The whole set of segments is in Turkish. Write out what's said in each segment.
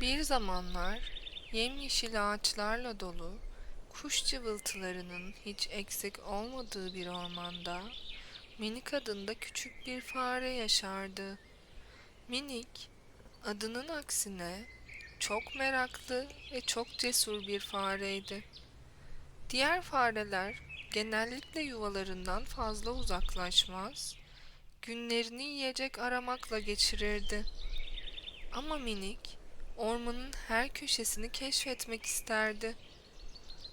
Bir zamanlar yemyeşil ağaçlarla dolu, kuş cıvıltılarının hiç eksik olmadığı bir ormanda Minik adında küçük bir fare yaşardı. Minik, adının aksine çok meraklı ve çok cesur bir fareydi. Diğer fareler genellikle yuvalarından fazla uzaklaşmaz, günlerini yiyecek aramakla geçirirdi. Ama minik ormanın her köşesini keşfetmek isterdi.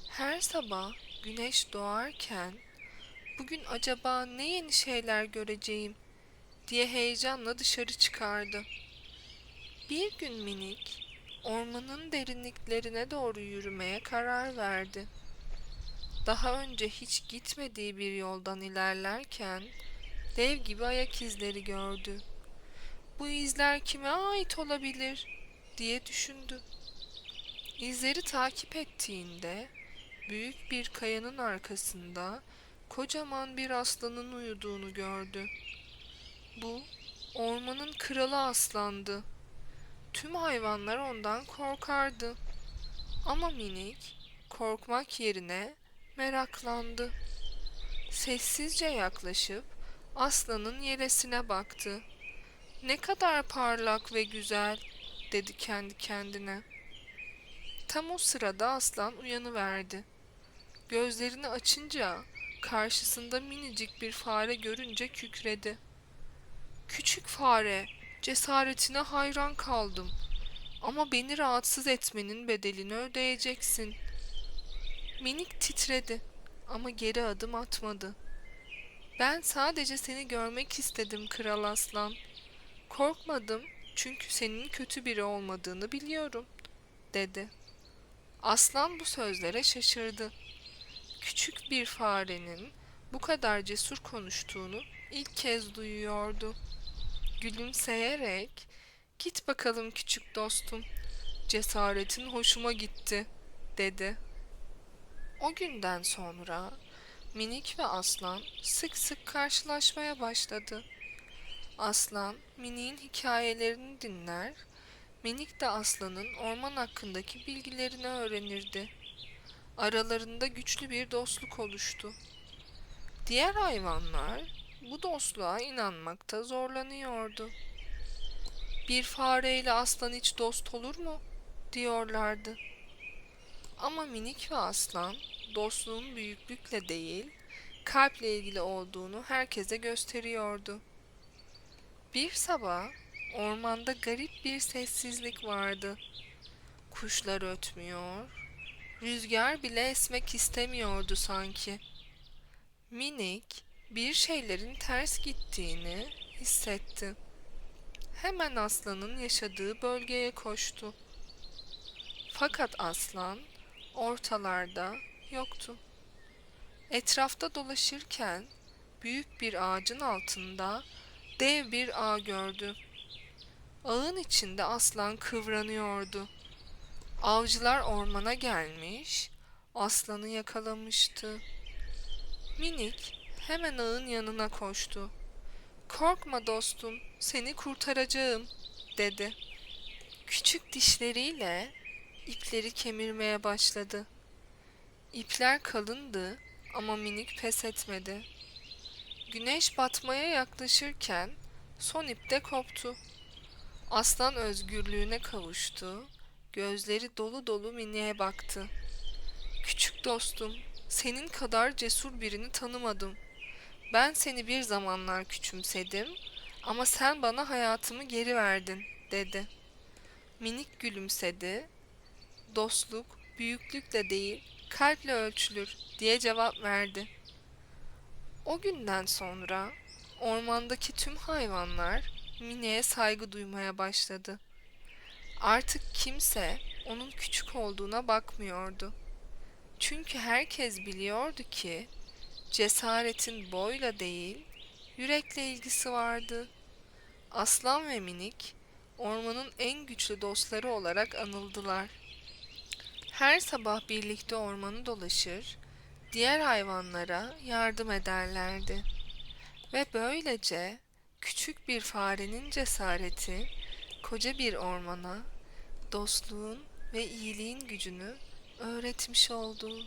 Her sabah güneş doğarken bugün acaba ne yeni şeyler göreceğim diye heyecanla dışarı çıkardı. Bir gün minik ormanın derinliklerine doğru yürümeye karar verdi. Daha önce hiç gitmediği bir yoldan ilerlerken dev gibi ayak izleri gördü. Bu izler kime ait olabilir diye düşündü. İzleri takip ettiğinde büyük bir kayanın arkasında kocaman bir aslanın uyuduğunu gördü. Bu ormanın kralı aslandı. Tüm hayvanlar ondan korkardı. Ama minik korkmak yerine meraklandı. Sessizce yaklaşıp aslanın yelesine baktı. Ne kadar parlak ve güzel dedi kendi kendine. Tam o sırada aslan uyanıverdi. Gözlerini açınca karşısında minicik bir fare görünce kükredi. Küçük fare, cesaretine hayran kaldım. Ama beni rahatsız etmenin bedelini ödeyeceksin. Minik titredi ama geri adım atmadı. Ben sadece seni görmek istedim kral aslan. Korkmadım çünkü senin kötü biri olmadığını biliyorum, dedi. Aslan bu sözlere şaşırdı. Küçük bir farenin bu kadar cesur konuştuğunu ilk kez duyuyordu. Gülümseyerek, "Git bakalım küçük dostum. Cesaretin hoşuma gitti." dedi. O günden sonra Minik ve Aslan sık sık karşılaşmaya başladı. Aslan Minik'in hikayelerini dinler, Minik de Aslan'ın orman hakkındaki bilgilerini öğrenirdi. Aralarında güçlü bir dostluk oluştu. Diğer hayvanlar bu dostluğa inanmakta zorlanıyordu. Bir fareyle aslan hiç dost olur mu? diyorlardı. Ama minik ve aslan dostluğun büyüklükle değil, kalple ilgili olduğunu herkese gösteriyordu. Bir sabah ormanda garip bir sessizlik vardı. Kuşlar ötmüyor, rüzgar bile esmek istemiyordu sanki. Minik bir şeylerin ters gittiğini hissetti. Hemen aslanın yaşadığı bölgeye koştu. Fakat aslan ortalarda yoktu. Etrafta dolaşırken büyük bir ağacın altında dev bir ağ gördü. Ağın içinde aslan kıvranıyordu. Avcılar ormana gelmiş, aslanı yakalamıştı. Minik hemen ağın yanına koştu. Korkma dostum, seni kurtaracağım, dedi. Küçük dişleriyle ipleri kemirmeye başladı. İpler kalındı ama minik pes etmedi. Güneş batmaya yaklaşırken son ip de koptu. Aslan özgürlüğüne kavuştu. Gözleri dolu dolu miniye baktı. Küçük dostum, senin kadar cesur birini tanımadım. Ben seni bir zamanlar küçümsedim ama sen bana hayatımı geri verdin, dedi. Minik gülümsedi. Dostluk büyüklükle değil, kalple ölçülür diye cevap verdi. O günden sonra ormandaki tüm hayvanlar Mine'ye saygı duymaya başladı. Artık kimse onun küçük olduğuna bakmıyordu. Çünkü herkes biliyordu ki cesaretin boyla değil, yürekle ilgisi vardı. Aslan ve minik ormanın en güçlü dostları olarak anıldılar. Her sabah birlikte ormanı dolaşır, diğer hayvanlara yardım ederlerdi. Ve böylece küçük bir farenin cesareti koca bir ormana, dostluğun ve iyiliğin gücünü öğretmiş oldu.